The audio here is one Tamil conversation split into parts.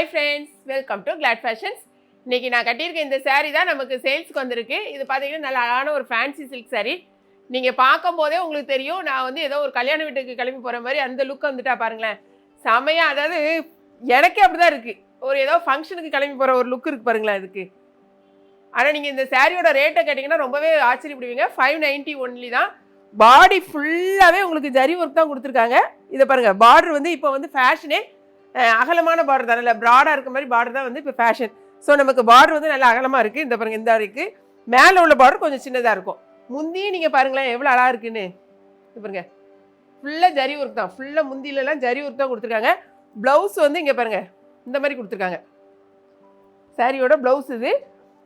Hi friends welcome to Glad Fashions இன்றைக்கி நான் கட்டியிருக்க இந்த saree தான் நமக்கு சேல்ஸ்க்கு வந்திருக்கு. இது பார்த்தீங்கன்னா நல்ல அழகான ஒரு ஃபேன்சி சில்க் சாரீ நீங்கள் பார்க்கும்போதே உங்களுக்கு தெரியும் நான் வந்து ஏதோ ஒரு கல்யாண வீட்டுக்கு கிளம்பி போகிற மாதிரி அந்த லுக் வந்துட்டா பாருங்களேன். செமையாக அதாவது எனக்கே அப்படிதான் இருக்குது ஒரு ஏதோ ஃபங்க்ஷனுக்கு கிளம்பி போகிற ஒரு லுக் இருக்குது பாருங்களேன் இதுக்கு ஆனால் நீங்கள் இந்த சாரியோட ரேட்டை கேட்டிங்கன்னா ரொம்பவே ஆச்சரியப்படுவீங்க. ஃபைவ் நைன்ட்டி ஒன்லி தான். பாடி ஃபுல்லாகவே உங்களுக்கு ஜரி ஒர்க் தான் கொடுத்துருக்காங்க. இதை பாருங்கள் பார்டர் வந்து இப்போ வந்து ஃபேஷனே அகலமான பார்டர் தான். நல்லா ப்ராடாக இருக்க மாதிரி பார்டர் தான் வந்து இப்போ ஃபேஷன் ஸோ நமக்கு பார்டர் வந்து நல்லா அகலமாக இருக்குது இந்த பாருங்கள் இந்த இருக்குது மேலே உள்ள பார்டர் கொஞ்சம் சின்னதாக இருக்கும். முந்தியும் நீங்கள் பாருங்களேன் எவ்வளோ அழகாக இருக்குன்னு. பாருங்கள் பாருங்க. ஃபுல்லாக ஜரி ஒர்க் தான். ஃபுல்லாக முந்தியிலலாம் ஜரி ஒர்க் தான் கொடுத்துருக்காங்க. ப்ளவுஸ் வந்து இங்கே பாருங்கள் இந்த மாதிரி கொடுத்துருக்காங்க. சாரியோட ப்ளவுஸ் இது.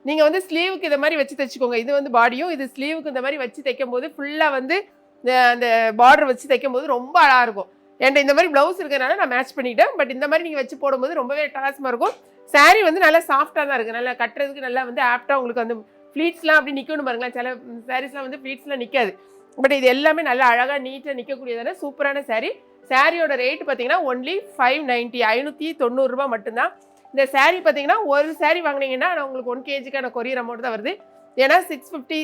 நீங்கள் வந்து ஸ்லீவுக்கு இந்த மாதிரி வச்சு தைச்சிக்கோங்க. இது வந்து பாடியும் இது ஸ்லீவுக்கு இந்த மாதிரி வச்சு தைக்கும் போது ஃபுல்லாக வந்து இந்த- அந்த பார்டர் வச்சு தைக்கும் போது ரொம்ப அழகாக இருக்கும். என்கிட்ட இந்த மாதிரி ப்ளவுஸ் இருக்கிறனால நான் மேட்ச் பண்ணிட்டேன். பட் இந்த மாதிரி நீங்கள் வச்சு போடும்போது ரொம்பவே டாஸ்மாக இருக்கும். Saree வந்து நல்லா சாஃப்டாக தான் இருக்குது நல்லா கட்டுறதுக்கு நல்லா வந்து ஆப்டாக உங்களுக்கு அந்த ஃப்ளீட்ஸ்லாம் அப்படி நிற்கணும் பாருங்களேன். சில சாரீஸ்லாம் வந்து ஃப்ளீட்ஸ்லாம் நிற்காது பட் இது எல்லாமே நல்லா அழகாக நீட்டாக நிற்கக்கூடியதான சூப்பரான saree. சாரியோட ரேட் பார்த்தீங்கன்னா ஒன்லி ஃபைவ் நைன்ட்டி ஐநூற்றி தொண்ணூறுரூபா மட்டும்தான். இந்த saree பார்த்தீங்கன்னா ஒரு saree வாங்குனீங்கன்னா நான் உங்களுக்கு ஒன் கேஜிக்கான கொரியர் அமௌண்ட் தான் வருது. ஏன்னா சிக்ஸ் ஃபிஃப்டி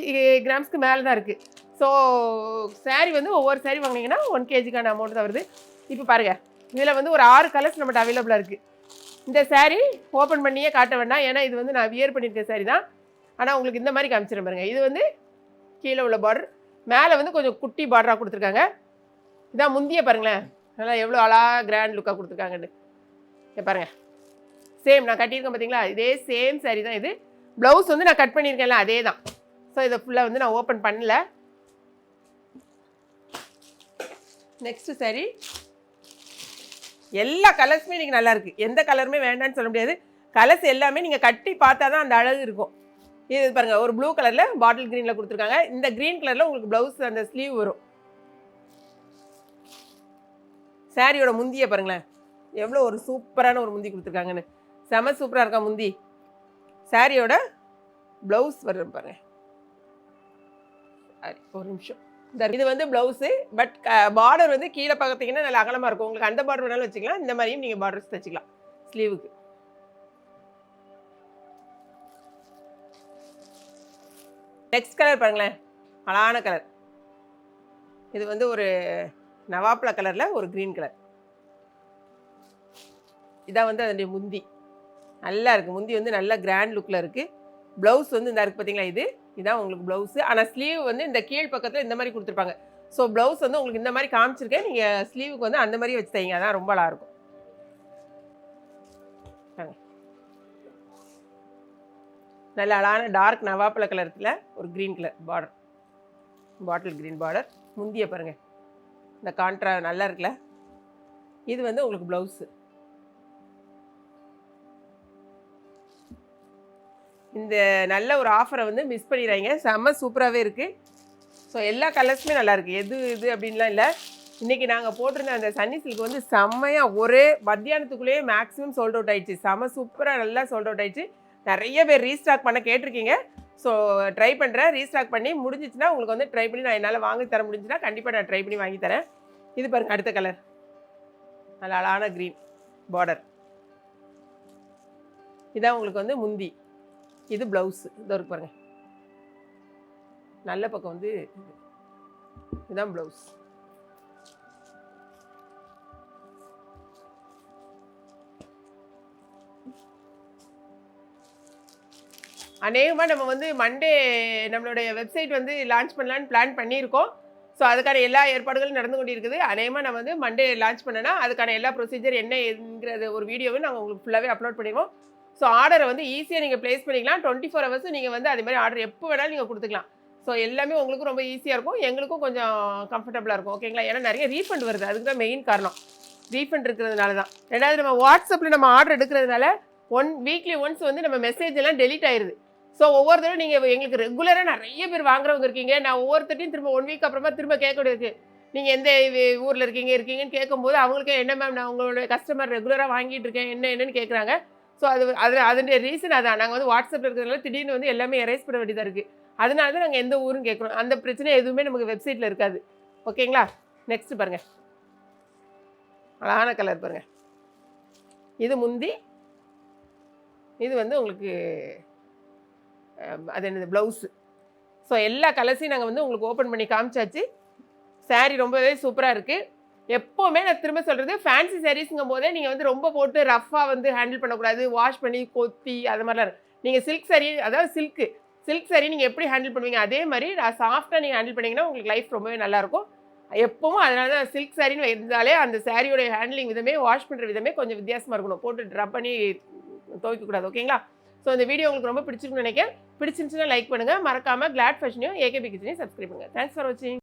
கிராம்ஸ்க்கு மேலே தான் இருக்குது ஸோ சாரீ வந்து ஒவ்வொரு saree வாங்குனீங்கன்னா ஒன் கேஜிக்கான அமௌண்ட் தான் வருது. இப்போ பாருங்கள் இதில் வந்து ஒரு ஆறு கலர்ஸ் நம்மகிட்ட அவைலபிளாக இருக்குது இந்த சாரீ ஓப்பன் பண்ணியே காட்ட வேண்டாம். ஏன்னா இது வந்து நான் வியர் பண்ணியிருக்க சாரீ தான். ஆனால் உங்களுக்கு இந்த மாதிரி காமிச்சிட பாருங்க. இது வந்து கீழே உள்ள பார்டர் மேலே வந்து கொஞ்சம் குட்டி பார்டராக கொடுத்துருக்காங்க. இதான் முந்திய பாருங்களேன். நல்லா எவ்வளோ அழகா கிராண்ட் லுக்காக கொடுத்துருக்காங்கன்னு. பாருங்கள் சேம் நான் கட்டியிருக்கேன் பார்த்தீங்களா இதே சேம் சாரீ தான் இது. ப்ளவுஸ் வந்து நான் கட் பண்ணியிருக்கேன்ல அதே தான் ஸோ இதை ஃபுல்லாக வந்து நான் ஓப்பன் பண்ணல. நெக்ஸ்ட்டு சரி எல்லா கலர்ஸுமே இன்றைக்கி நல்லாயிருக்கு எந்த கலருமே வேண்டாம்னு சொல்ல முடியாது. கலர்ஸ் எல்லாமே நீங்கள் கட்டி பார்த்தா தான் அந்த அழகு இருக்கும். இது பாருங்கள் ஒரு ப்ளூ கலரில் பாட்டில் க்ரீனில் கொடுத்துருக்காங்க. இந்த க்ரீன் கலரில் உங்களுக்கு ப்ளவுஸ் அந்த ஸ்லீவ் வரும். சாரியோட முந்தியை பாருங்களேன். எவ்வளோ ஒரு சூப்பரான ஒரு முந்தி கொடுத்துருக்காங்கன்னு. செம சூப்பராக இருக்கா முந்தி? சாரியோட ப்ளவுஸ் வரும் பாருங்க சரி, ஒரு நிமிஷம். இது வந்து ப்ளவுஸு பட் பார்டர் வந்து கீழே பார்த்தீங்கன்னா நல்ல அகலமாக இருக்கும். உங்களுக்கு அந்த பார்டர் வேணாலும் வச்சுக்கலாம். இந்த மாதிரியும் நீங்கள் பார்டர்ஸ் தைச்சிக்கலாம். ஸ்லீவுக்கு நெக்ஸ்ட் கலர் பாருங்களேன். அழகான கலர் இது வந்து ஒரு நவாப்பழ கலரில் ஒரு க்ரீன் கலர் இதான் வந்து அதனுடைய முந்தி. நல்லா இருக்குது முந்தி வந்து நல்ல கிராண்ட் லுக்கில் இருக்குது ப்ளவுஸ் வந்து இந்த இருக்குது பார்த்தீங்களா இது. இதான் உங்களுக்கு ப்ளவுஸு ஆனால் ஸ்லீவ் வந்து இந்த கீழ் பக்கத்தில் இந்த மாதிரி கொடுத்துருப்பாங்க. ஸோ ப்ளவுஸ் வந்து உங்களுக்கு இந்த மாதிரி காமிச்சிருக்கேன். நீங்கள் ஸ்லீவுக்கு வந்து அந்த மாதிரி வச்சு தைங்க. அதான் ரொம்ப நல்லாயிருக்கும் இருக்கும். நல்ல அழகான டார்க் நவாப்பழ கலரத்தில் ஒரு க்ரீன் கலர் பார்டர் பாட்டில் க்ரீன் பார்டர் முந்திய பாருங்கள் இந்த கான்ட்ரா நல்லா இருக்குல்ல? இது வந்து உங்களுக்கு ப்ளவுஸு இந்த நல்ல ஒரு ஆஃபரை வந்து மிஸ் பண்ணிடுறாங்க செம்ம சூப்பராகவே இருக்குது ஸோ எல்லா கலர்ஸுமே நல்லாயிருக்கு எது இது அப்படின்லாம் இல்லை. இன்றைக்கி நாங்கள் போட்டிருந்த அந்த சன்னி சில்க் வந்து செம்மையாக ஒரே மத்தியானத்துக்குள்ளேயே மேக்ஸிமம் சோல்ட் அவுட் ஆகிடுச்சு செம்ம சூப்பராக நல்லா சோல்ட் அவுட் ஆகிடுச்சு நிறைய பேர் ரீஸ்டாக் பண்ண கேட்டிருக்கீங்க. ஸோ ட்ரை பண்ணுறேன் ரீஸ்டாக் பண்ணி முடிஞ்சிச்சுன்னா உங்களுக்கு வந்து ட்ரை பண்ணி நான் என்னால் வாங்கி தர முடிஞ்சுன்னா கண்டிப்பாக நான் ட்ரை பண்ணி வாங்கி தரேன். இது பாருங்க அடுத்த கலர் நல்ல அழகான க்ரீன் பார்டர் இதான் உங்களுக்கு வந்து முந்தி. இது ப்ளவுஸ் இதோ இருக்கு பாருங்க. நல்ல பக்கம் வந்து இதுதான் ப்ளவுஸ் அநேகமாக நம்ம வந்து மண்டே நம்மளுடைய வெப்சைட் வந்து லான்ச் பண்ணலான்னு பிளான் பண்ணியிருக்கோம். ஸோ அதுக்கான எல்லா ஏற்பாடுகளும் நடந்து கொண்டிருக்குது. அநேகமாக நம்ம வந்து மண்டே லான்ச் பண்ணனா அதுக்கான எல்லா ப்ரொசீஜர் என்ன என்கிறது ஒரு வீடியோவை நாங்கள் உங்களுக்கு ஃபுல்லாகவே அப்லோட் பண்ணிடுவோம். ஸோ ஆர்டரை வந்து ஈஸியாக நீங்கள் பிளேஸ் பண்ணிக்கலாம். டுவெண்ட்டி ஃபோர் ஹவர்ஸும் நீங்கள் வந்து அதே மாதிரி ஆர்டர் எப்போ வேணாலும் நீங்கள் கொடுத்துக்கலாம். ஸோ எல்லாமே உங்களுக்கும் ரொம்ப ஈஸியாக இருக்கும். எங்களுக்கும் கொஞ்சம் கம்ஃபர்டபுளாக இருக்கும். ஓகேங்களா ஏன்னா நிறைய ரீஃபண்ட் வருது. அதுக்கு தான் மெயின் காரணம். ரீஃபண்ட் இருக்கிறதுனால தான். ரெண்டாவது நம்ம வாட்ஸ்அப்பில் நம்ம ஆர்டர் எடுக்கிறதுனால ஒன் வீக்லி ஒன்ஸ் வந்து நம்ம மெசேஜ் எல்லாம் டெலீட் ஆயிடுது ஸோ ஒவ்வொரு தடவை நீங்கள் எங்களுக்கு ரெகுலராக நிறைய பேர் வாங்குறவங்க இருக்கீங்க. நான் ஒவ்வொருத்தட்டையும் திரும்ப ஒன் வீக் அப்புறமா திரும்ப கேட்க நீங்கள் எந்த ஊரில் இருக்கீங்க இருக்கீங்கன்னு கேட்கும்போது அவங்களுக்கு என்ன மேம் நான் உங்களோட கஸ்டமர் ரெகுலராக வாங்கிட்டு இருக்கேன். என்ன என்னன்னு கேட்குறாங்க. ஸோ அது அதில் அதனுடைய ரீசன் அதான். நாங்கள் வந்து வாட்ஸ்அப்பில் இருக்கிறதுனால திடீர்னு வந்து எல்லாமே எரேஸ் பண்ண வேண்டியதாக இருக்குது அதனால தான் நாங்கள் எந்த ஊரும் கேட்குறோம் அந்த பிரச்சனை எதுவுமே நமக்கு வெப்சைட்டில் இருக்காது. ஓகேங்களா நெக்ஸ்ட் பாருங்கள் அழகான கலர் பாருங்கள் இது முந்தி இது வந்து உங்களுக்கு அது என்னது ப்ளவுஸு ஸோ எல்லா கலர்ஸையும் நாங்கள் வந்து உங்களுக்கு ஓப்பன் பண்ணி காமிச்சாச்சு. சாரீ ரொம்பவே சூப்பராக இருக்குது எப்போவுமே நான் திரும்ப சொல்கிறது ஃபேன்சி சாரீஸுங்கும் போதே நீங்கள் வந்து ரொம்ப போட்டு ரஃப்பாக வந்து ஹேண்டில் பண்ணக்கூடாது வாஷ் பண்ணி கொத்தி அது மாதிரிலாம் நீங்கள் சில்க் saree அதாவது சில்க்கு சில்க் சாரி நீங்கள் எப்படி ஹேண்டில் பண்ணுவீங்க? அதே மாதிரி சாஃப்டாக நீங்கள் ஹேண்டில் பண்ணிங்கன்னா உங்களுக்கு லைஃப் ரொம்பவே நல்லாயிருக்கும். எப்பவும் அதனால தான் சில்க் சாரின்னு இருந்தாலே அந்த சாரியோட ஹேண்ட்லிங் விதமே வாஷ் பண்ணுற விதமே கொஞ்சம் வித்தியாசமாக இருக்கணும். போட்டு ட்ரப் பண்ணி துவைக்கக்கூடாது ஓகேங்களா ஸோ இந்த வீடியோ உங்களுக்கு ரொம்ப பிடிச்சிருக்குன்னு நினைக்கிறேன். பிடிச்சிருந்துச்சுன்னா லைக் பண்ணுங்கள் மறக்காமல் கிளாட் ஃபேஷனையும் ஏகேபி கிச்சனையும் சப்ஸ்கிரைப் பண்ணுங்கள் தேங்க்ஸ் ஃபார் வாட்சிங்